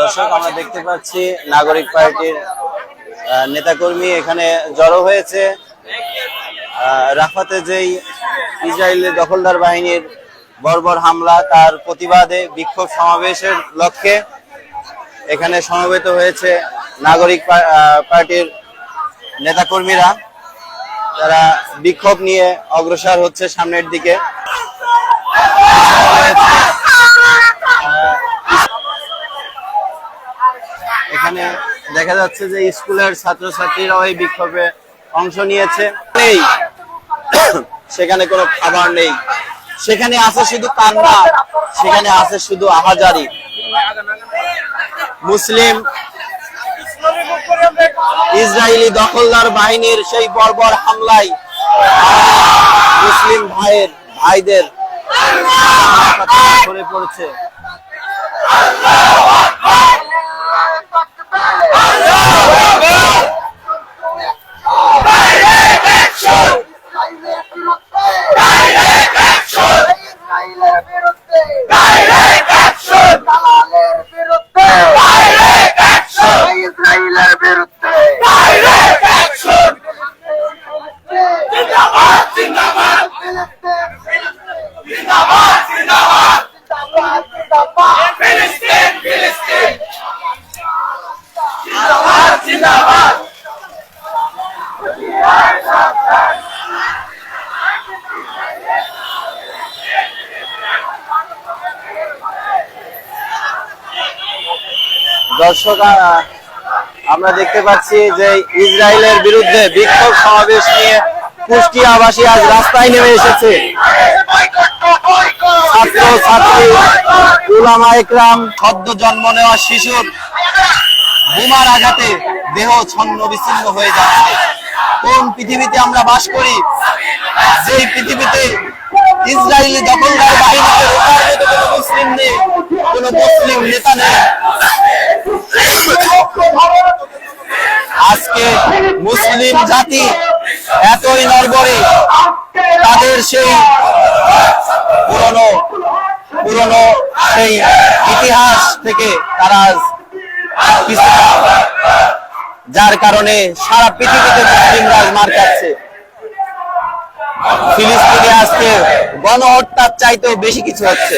দর্শক, আমরা দেখতে পাচ্ছি নাগরিক পার্টির নেতাকর্মী এখানে জড়ো হয়েছে। রাফাতে যেই ইসরায়েলের দখলদার বাহিনীর বর্বর হামলা, তার প্রতিবাদে বিক্ষোভ সমাবেশের লক্ষ্যে এখানে সমবেত হয়েছে নাগরিক পার্টির নেতাকর্মীরা, তারা বিক্ষোভ নিয়ে অগ্রসর হচ্ছে সামনের দিকে। এখানে দেখা যাচ্ছে যে স্কুলের ছাত্রছাত্রীরাও এই বিক্ষোভে অংশ নিয়েছে। নেই। সেখানে কোনো খাবার নেই। সেখানে আছে শুধু কান্না, সেখানে আছে শুধু আহাজারি। মুসলিম ইসরায়েলি দখলদার বাহিনীর সেই বর্বর হামলায় মুসলিম ভাইয়ের ভাইদের পড়েছে। দর্শক আমরা দেখতে পাচ্ছি যে ইসরায়েলের বিরুদ্ধে বিক্ষোভ সমাবেশ নিয়ে কুষ্টিয়াবাসী আজ রাস্তায় নেমে এসেছে। ছাত্র সদ্য জন্ম নেওয়া শিশুর বোমার আঘাতে বিচ্ছিন্ন হয়ে কোন পৃথিবীতে আমরা বাস করি? পৃথিবীতে কোনো নেতা নেই। আজকে মুসলিম জাতি এতই নরবরে তাদের সেই সেই ইতিহাস থেকে তারা যার কারণে সারা পৃথিবীতে মুসলিম রাজ মার খাচ্ছে। ফিলিস্তিনে আজকে গণহত্যার চাইতেও বেশি কিছু হচ্ছে।